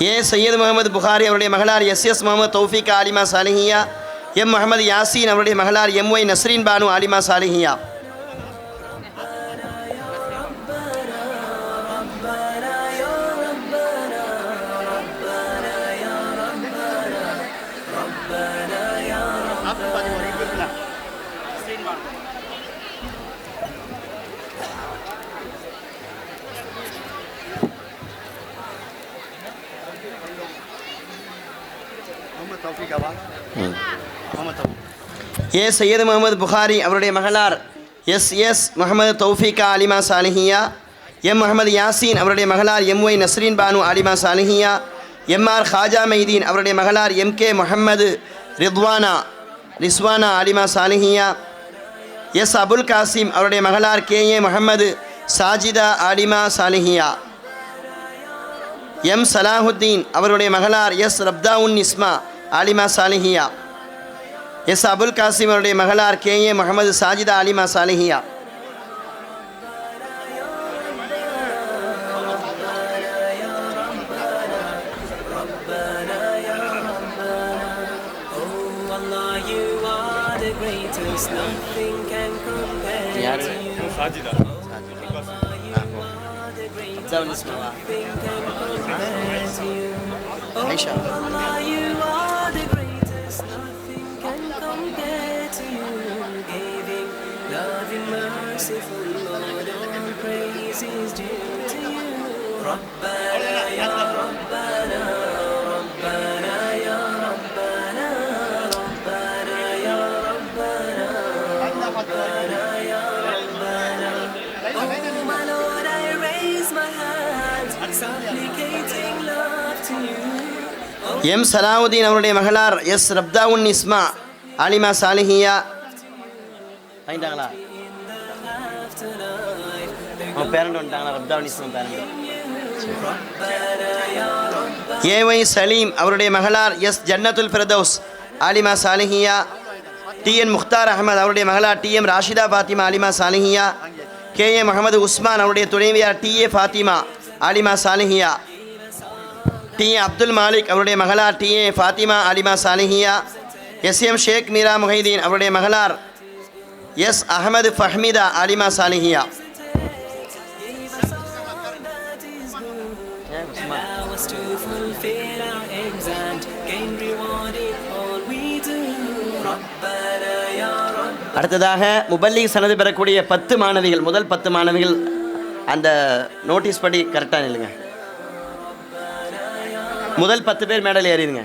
یہ سئی محمد بخاری مغرب یس محمد تعفیکا علیم سالہ ایم محمد یاسین مغرب یم و نسرین بانو علیما سالحیا ஏ சையது முகமது புகாரி அவருடைய மகளார் S S Muhammad Thoufiqa Alima Salihiya M Muhammad Yasin அவருடைய மகளார் M Y Nasreen Banu Alima Salihiya M R Haja Maideen அவருடைய மகளார் M K Muhammad Ridwana Rizwana Alima Salihiya S Abul Kasim அவருடைய மகளார் K A Muhammad Sajida Alima Salihiya M Salahuddin அவருடைய மகளார் S Rabtawun Isma Alima சாலிஹியா S Abul Kasim அவருடைய மகளார் K A Mohammed Sajida ஆலிமா சாலிஹியா Oh Allah, you are the greatest. Nothing can compare யாரு? to you. Sajida ரப்தாவுன் இஸ்மாவா Nothing can compare to you. Oh Aisha Allah, you are merciful Lord, all praise is due to you. ربنا يا ربنا ربنا يا ربنا ربنا يا ربنا ربنا يا ربنا Oh my Lord, I raise my hands, supplicating love to you. Oh, M Salahuddin அவருடைய மகளார் S Rabtawun Isma Alima சாலிஹியா வாங்கிட்டாங்களா அவன் parent வந்துட்டாங்களா? Rabtawun Isma parent. A Y Saleem அவருடைய மகளார் S Jannathul Firdous ஆலிமா சாலிஹியா T N Mukhtar Ahmed அவருடைய மகளார் T M Rashida Fathima ஆலிமா சாலிஹியா K A Mohammed Usman அவருடைய துணைவியார் T A Fathima ஆலிமா சாலிஹியா T A Abdul Malik அவருடைய மகளார் T A Fathima ஆலிமா சாலிஹியா S M Sheikh Meera Muhaideen அவருடைய மகளார் எஸ் அகமது ஃபஹ்மிதா அலிமா சாலிஹியா அடுத்ததாக முபல்லிக் சனது பெறக்கூடிய பத்து மாணவிகள் முதல் பத்து மாணவிகள் அந்த நோட்டீஸ் படி கரெக்டாக நில்லுங்க. முதல் பத்து பேர் மேடல் ஏறிடுங்க.